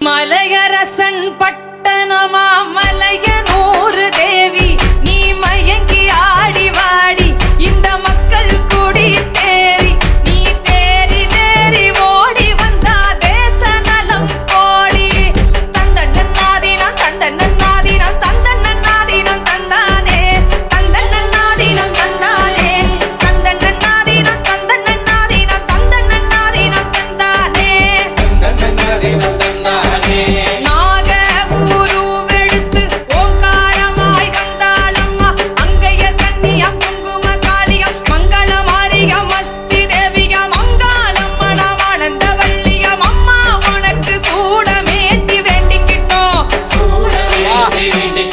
Malaiyarasan பட்டணமா? Hallelujah.